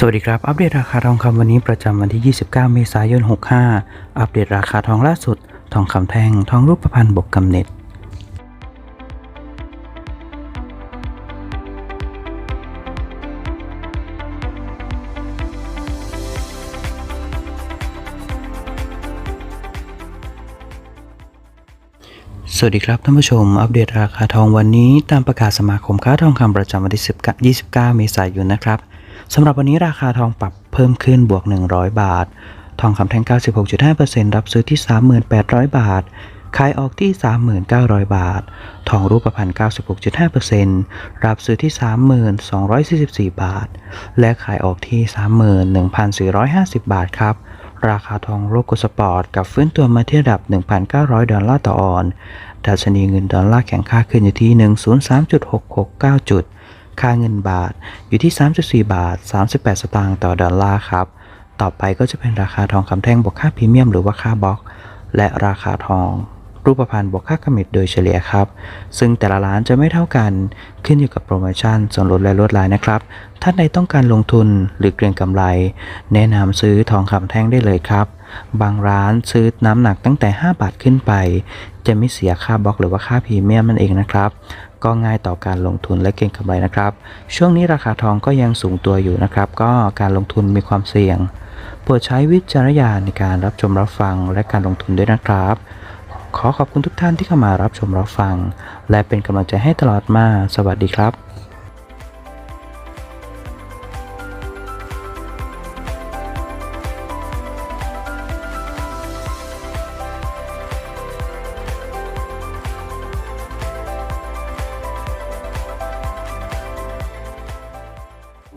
สวัสดีครับ อัปเดตราคาทองคำวันนี้ประจำวันที่ 29 เมษายน 65 อัปเดตราคาทองล่าสุด ทองคำแท่ง ทองรูปพรรณบวกกำเนิดสวัสดีครับท่านผู้ชม อัปเดตราคาทองวันนี้ตามประกาศสมาคมค้าทองคำประจำวันที่10 29เมษายนนะครับ สำหรับวันนี้ราคาทองปรับเพิ่มขึ้นบวก 100 บาท ทองคำแท่ง 96.5%รับซื้อที่ 38,000 บาท ขายออกที่ 39,000 บาท ทองรูปพรรณ96.5%รับซื้อที่ 32,44 บาท และขายออกที่ 31,450 บาทครับราคาทองโลกสปอร์ตกับฟื้นตัวมาที่ระดับ 1,900 ดอลลาร์ต่อออนดัชนีเงินดอลลาร์แข็งค่าขึ้นอยู่ที่ 103.669 จุด ค่าเงินบาทอยู่ที่ 3.4 บาท 38 สตางค์ต่อดอลลาร์ครับ ต่อไปก็จะเป็นราคาทองคำแท่งบวกค่าพรีเมียมหรือว่าค่าบล็อก และราคาทอง รูปพรรณบวกค่ากำมิดโดยเฉลี่ยครับ ซึ่งแต่ละร้านจะไม่เท่ากันขึ้นอยู่กับโปรโมชั่นส่วนลดและลดลายนะครับ ท่านใดต้องการลงทุนหรือเกรงกำไร แนะนำซื้อทองคำแท่งได้เลยครับ บางร้านซื้อน้ำหนักตั้งแต่ 5 บาทขึ้นไป จะไม่เสียค่าบล็อกหรือว่าค่าพรีเมียมนั่นเองนะครับ ก็ง่ายต่อการลงทุนและเก็งกำไรนะครับ ช่วงนี้ราคาทองก็ยังสูงตัวอยู่นะครับ ก็การลงทุนมีความเสี่ยงโปรดใช้วิจารณญาณในการรับชมรับฟังและการลงทุนด้วยนะครับ ขอขอบคุณทุกท่านที่เข้ามารับชมรับฟัง และเป็นกำลังใจให้ตลอดมา สวัสดีครับ